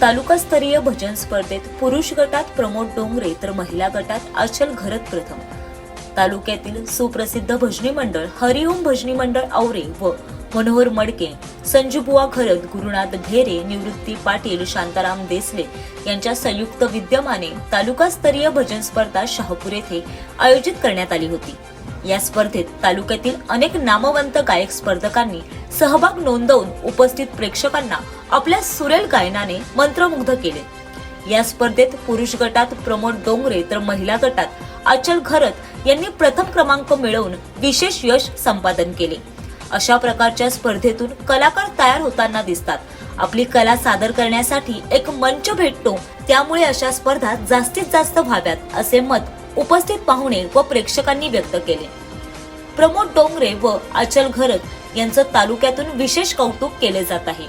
तालुकास्तरीय भजन स्पर्धेत पुरुष गटात प्रमोद डोंगरे तर महिला गटात अचल घरत प्रथम. तालुक्यातील सुप्रसिद्ध भजनी मंडळ हरिओम भजनी मंडळ आवरे व मनोहर मडके संजूबुवा घरत गुरुनाथ घेरे निवृत्ती पाटील शांताराम देसले यांच्या संयुक्त विद्यमाने तालुकास्तरीय भजन स्पर्धा शहापूर येथे आयोजित करण्यात आली होती. या स्पर्धेत तालुक्यातील अनेक नामवंत गायक स्पर्धकांनी सहभाग नोंदवून उपस्थित प्रेक्षकांना आपल्या सुरेल गायनाने मंत्रमुग्ध केले. या स्पर्धेत पुरुष गटात प्रमोद डोंगरे तर महिला गटात अचल घरत यांनी प्रथम क्रमांक मिळवून विशेष यश संपादन केले. अशा प्रकारच्या स्पर्धेतून कलाकार तयार होताना दिसतात. आपली कला सादर करण्यासाठी एक मंच भेटतो. त्यामुळे अशा स्पर्धा जास्तीत जास्त व्हाव्यात असे मत उपस्थित पाहुणे व प्रेक्षकांनी व्यक्त केले. प्रमोद डोंगरे व अचल घरत यांचं तालुक्यातून विशेष कौतुक केले जात आहे.